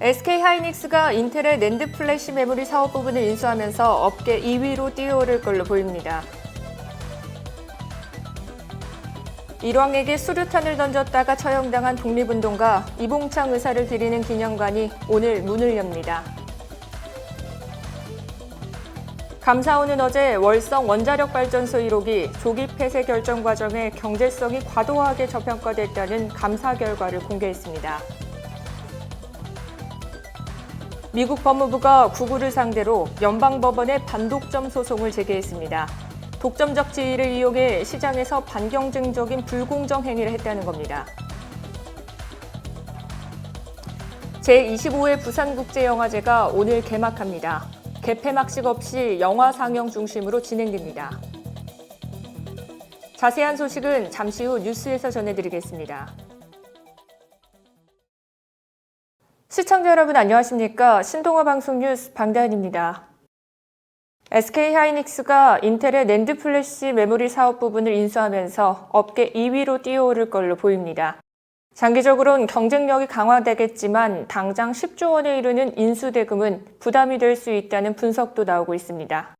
SK 하이닉스가 인텔의 낸드 플래시 메모리 사업 부분을 인수하면서 업계 2위로 뛰어오를 걸로 보입니다. 일왕에게 수류탄을 던졌다가 처형당한 독립운동가 이봉창 의사를 드리는 기념관이 오늘 문을 엽니다. 감사원은 어제 월성 원자력 발전소 1호기 조기 폐쇄 결정 과정에 경제성이 과도하게 저평가됐다는 감사 결과를 공개했습니다. 미국 법무부가 구글을 상대로 연방법원에 반독점 소송을 제기했습니다. 독점적 지위를 이용해 시장에서 반경쟁적인 불공정 행위를 했다는 겁니다. 제25회 부산국제영화제가 오늘 개막합니다. 개폐막식 없이 영화 상영 중심으로 진행됩니다. 자세한 소식은 잠시 후 뉴스에서 전해드리겠습니다. 시청자 여러분 안녕하십니까? 신동아 방송 뉴스 방다은입니다. SK 하이닉스가 인텔의 낸드 플래시 메모리 사업 부분을 인수하면서 업계 2위로 뛰어오를 걸로 보입니다. 장기적으로는 경쟁력이 강화되겠지만 당장 10조 원에 이르는 인수 대금은 부담이 될 수 있다는 분석도 나오고 있습니다.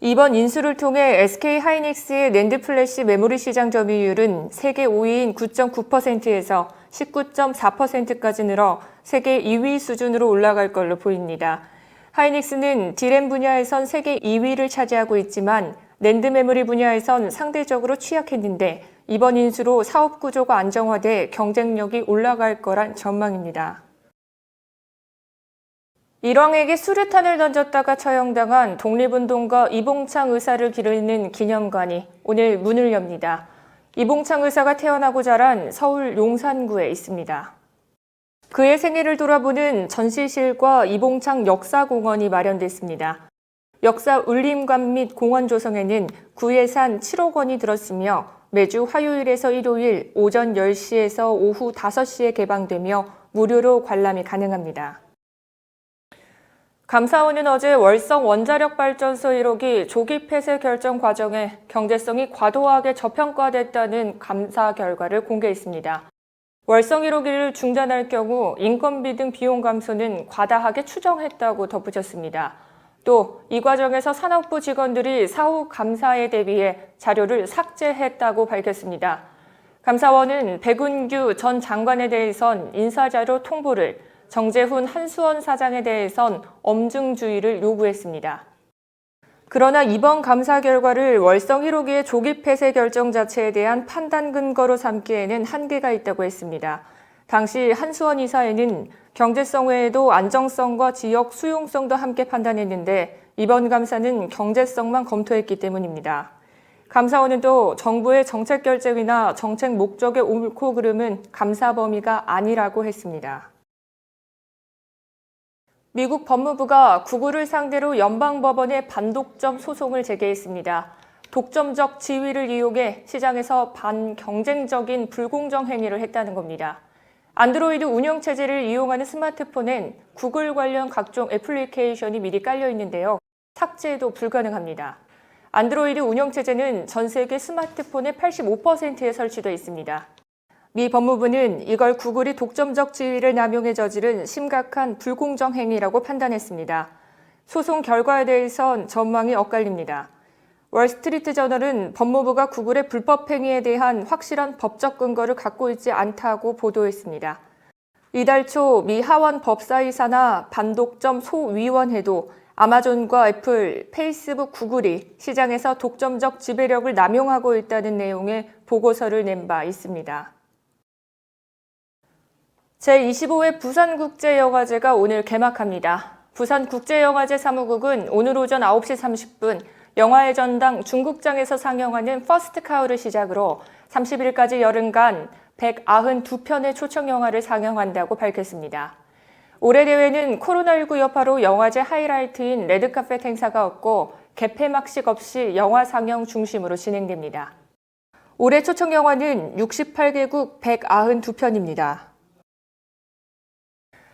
이번 인수를 통해 SK 하이닉스의 낸드 플래시 메모리 시장 점유율은 세계 5위인 9.9%에서 19.4%까지 늘어 세계 2위 수준으로 올라갈 걸로 보입니다. 하이닉스는 디램 분야에선 세계 2위를 차지하고 있지만 낸드 메모리 분야에선 상대적으로 취약했는데 이번 인수로 사업 구조가 안정화돼 경쟁력이 올라갈 거란 전망입니다. 일왕에게 수류탄을 던졌다가 처형당한 독립운동가 이봉창 의사를 기르는 기념관이 오늘 문을 엽니다. 이봉창 의사가 태어나고 자란 서울 용산구에 있습니다. 그의 생애를 돌아보는 전시실과 이봉창 역사공원이 마련됐습니다. 역사 울림관 및 공원 조성에는 구예산 7억 원이 들었으며 매주 화요일에서 일요일 오전 10시에서 오후 5시에 개방되며 무료로 관람이 가능합니다. 감사원은 어제 월성 원자력 발전소 1호기 조기 폐쇄 결정 과정에 경제성이 과도하게 저평가됐다는 감사 결과를 공개했습니다. 월성 1호기를 중단할 경우 인건비 등 비용 감소는 과다하게 추정했다고 덧붙였습니다. 또 이 과정에서 산업부 직원들이 사후 감사에 대비해 자료를 삭제했다고 밝혔습니다. 감사원은 백운규 전 장관에 대해선 인사자료 통보를, 정재훈 한수원 사장에 대해선 엄중주의를 요구했습니다. 그러나 이번 감사 결과를 월성 1호기의 조기 폐쇄 결정 자체에 대한 판단 근거로 삼기에는 한계가 있다고 했습니다. 당시 한수원 이사회는 경제성 외에도 안정성과 지역 수용성도 함께 판단했는데 이번 감사는 경제성만 검토했기 때문입니다. 감사원은 또 정부의 정책 결정이나 정책 목적의 옳고 그름은 감사 범위가 아니라고 했습니다. 미국 법무부가 구글을 상대로 연방법원에 반독점 소송을 제기했습니다. 독점적 지위를 이용해 시장에서 반경쟁적인 불공정 행위를 했다는 겁니다. 안드로이드 운영체제를 이용하는 스마트폰엔 구글 관련 각종 애플리케이션이 미리 깔려 있는데요. 삭제도 불가능합니다. 안드로이드 운영체제는 전 세계 스마트폰의 85%에 설치되어 있습니다. 미 법무부는 이걸 구글이 독점적 지위를 남용해 저지른 심각한 불공정 행위라고 판단했습니다. 소송 결과에 대해선 전망이 엇갈립니다. 월스트리트 저널은 법무부가 구글의 불법 행위에 대한 확실한 법적 근거를 갖고 있지 않다고 보도했습니다. 이달 초 미 하원 법사위사나 반독점 소위원회도 아마존과 애플, 페이스북, 구글이 시장에서 독점적 지배력을 남용하고 있다는 내용의 보고서를 낸 바 있습니다. 제25회 부산국제영화제가 오늘 개막합니다. 부산국제영화제 사무국은 오늘 오전 9시 30분 영화의 전당 중국장에서 상영하는 퍼스트카우를 시작으로 30일까지 열흘간 192편의 초청 영화를 상영한다고 밝혔습니다. 올해 대회는 코로나19 여파로 영화제 하이라이트인 레드카펫 행사가 없고 개폐막식 없이 영화 상영 중심으로 진행됩니다. 올해 초청 영화는 68개국 192편입니다.